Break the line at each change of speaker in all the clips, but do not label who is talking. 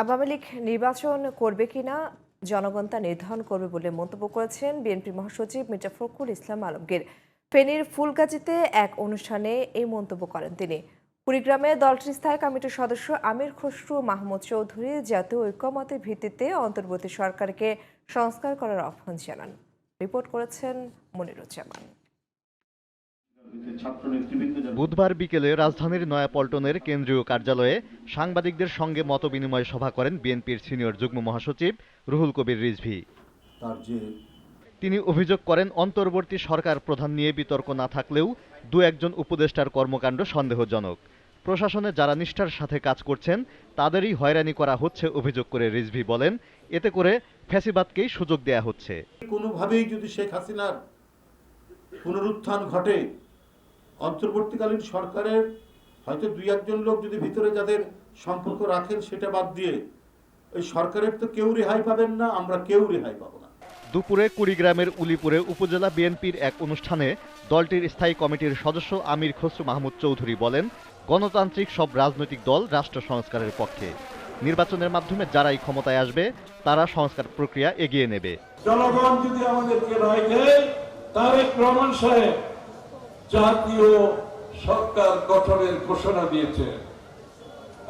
আওয়ামী লীগ নির্বাচন করবে কিনা জনগণ তা নির্ধারণ করবে বলে মন্তব্য করেছেন বিএনপি মহাসচিব মির্জা ফখরুল ইসলাম আলমগীর ফেনীর ফুলগাজীতে এক অনুষ্ঠানে এই মন্তব্য করেন তিনি কুড়িগ্রামে দলটির স্থায়ী কমিটির সদস্য আমির খসরু মাহমুদ চৌধুরী জাতীয় ঐক্যমতের ভিত্তিতে অন্তর্বর্তী সরকারকে সংস্কার করার আহ্বান জানান রিপোর্ট করেছেন মনিরুজ্জামান
বুধবার বিকেলে রাজধানীর নয়াপল্টনের কেন্দ্রীয় কার্যালয়ে সাংবাদিকদের সঙ্গে বিনিময় সভা করেন বিএনপির সিনিয়র যুগ্ম মহাসচিব রুহুল কবির রিজভি তিনি অভিযোগ করেন অন্তর্বর্তী সরকার প্রধান নিয়ে বিতর্ক না থাকলেও দু একজন উপদেষ্টার কর্মকাণ্ড সন্দেহজনক প্রশাসনে যারা নিষ্ঠার সাথে কাজ করছেন তাদেরই হয়রানি করা হচ্ছে অভিযোগ করে রিজভি বলেন এতে করে ফ্যাসিবাদকেই সুযোগ দেয়া হচ্ছে
কোনোভাবেই যদি শেখ হাসিনার পুনরুত্থান ঘটে অন্তর্বর্তীকালীন সরকারের হয়তো দুই একজন লোক যদি ভিতরে যাদের সম্পর্ক রাখেন সেটা বাদ দিয়ে ওই সরকারের তো কেউ রেহাই পাবেন না আমরা কেউ রেহাই পাব না
দুপুরে কুড়িগ্রামের উলিপুরে উপজেলা বিএনপির এক অনুষ্ঠানে দলটির স্থায়ী কমিটির সদস্য আমির খসরু মাহমুদ চৌধুরী বলেন গণতান্ত্রিক সব রাজনৈতিক দল রাষ্ট্র সংস্কারের পক্ষে নির্বাচনের মাধ্যমে যারাই ক্ষমতায় আসবে তারা সংস্কার প্রক্রিয়া এগিয়ে নেবে
জনগণ যদি আমাদেরকে রায় দেয় তারেক প্রমাণ সাহেব জাতীয় সরকার গঠনের ঘোষণা দিয়েছে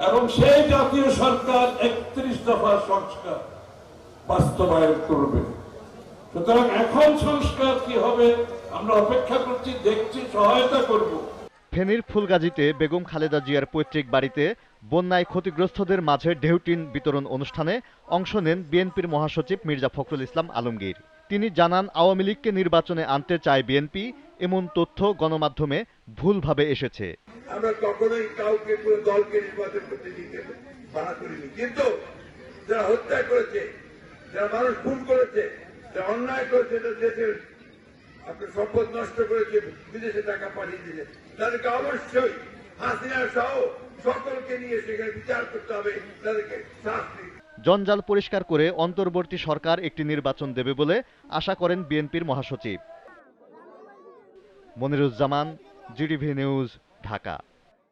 এবং সেই জাতীয় সরকার একত্রিশ দফা সংস্কার বাস্তবায়ন করবে সুতরাং এখন সংস্কার কি হবে আমরা অপেক্ষা করছি দেখছি সহায়তা করব
ফেনীর ফুলগাজীতে বেগম খালেদা জিয়ার পৈতৃক বাড়িতে বন্যায় ক্ষতিগ্রস্তদের মাঝে ঢেউটিন বিতরণ অনুষ্ঠানে অংশ নেন বিএনপির মহাসচিব মির্জা ফখরুল ইসলাম আলমগীর তিনি জানান আওয়ামী লীগকে নির্বাচনে আনতে চায় বিএনপি এমন তথ্য গণমাধ্যমে ভুলভাবে এসেছে
আমরা কখনোই কাউকে দলকে নির্বাচন করতে দিতে বাধা করিনি কিন্তু যারা হত্যা করেছে যারা মানুষ খুন করেছে যারা অন্যায় করেছে দেশের আপনার সম্পদ নষ্ট করেছে বিদেশে টাকা পাঠিয়ে দিয়েছে তাদেরকে অবশ্যই হাসিনা সহ সকলকে নিয়ে সেখানে বিচার করতে হবে তাদেরকে শাস্তি
জঞ্জাল পরিষ্কার করে অন্তর্বর্তী সরকার একটি নির্বাচন দেবে বলে আশা করেন বিএনপির মহাসচিব মনিরুজ্জামান জিডিভি নিউজ ঢাকা